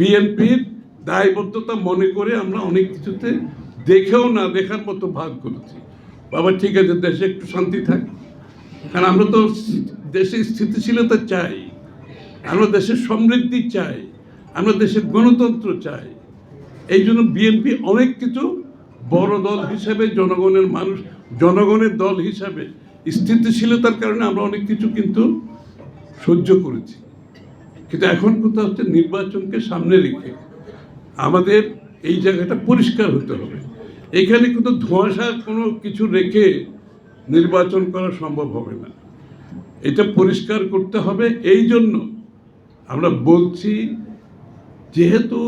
বিএনপির দায়বদ্ধতা মনে করে আমরা অনেক কিছুতে দেখেও না, দেখার মতো ভাগ করেছি। বাবা, ঠিক আছে, দেশে একটু শান্তি থাক। কারণ আমরা তো দেশে স্থিতিশীলতা চাই, আমরা দেশের সমৃদ্ধি চাই, আমরা দেশের গণতন্ত্র চাই। এই জন্য বিএনপি অনেক কিছু বড় দল হিসেবে, জনগণের মানুষ, জনগণের দল হিসাবে স্থিতিশীলতার কারণে আমরা অনেক কিছু কিন্তু সহ্য করেছি। কিন্তু এখন কোথাও হচ্ছে নির্বাচনকে সামনে রেখে আমাদের এই জায়গাটা পরিষ্কার হতে হবে। এখানে কিন্তু ধোঁয়াশার কোনো কিছু রেখে নির্বাচন করা সম্ভব হবে না। এটা পরিষ্কার করতে হবে। এই জন্য আমরা বলছি, যেহেতু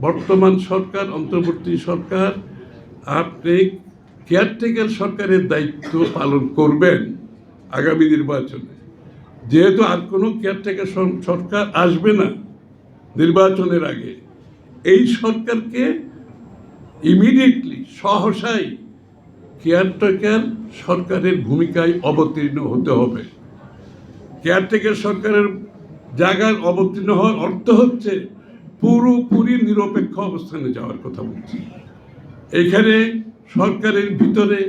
বর্তমান সরকার, অন্তর্বর্তী সরকার, আপনি কেয়ারটেকার সরকারের দায়িত্ব পালন করবেন আগামী নির্বাচনে। যেহেতু আর কোনো কেয়ারটেকার সরকার আসবে না নির্বাচনের আগে, এই সরকারকে ইমিডিয়েটলি সহসাই কেয়ারটেকার সরকারের ভূমিকায় অবতীর্ণ হতে হবে। কেয়ারটেকার সরকারের জায়গায় অবতীর্ণ হওয়ার অর্থ হচ্ছে পুরোপুরি নিরপেক্ষ অবস্থানে যাওয়ার কথা বলছি। এখানে সরকারের ভিতরে,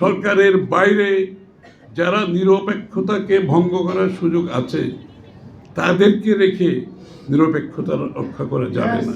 সরকারের বাইরে যারা নিরপেক্ষতাকে ভঙ্গ করার সুযোগ আছে তাদেরকে রেখে নিরপেক্ষতা রক্ষা করা যাবে না।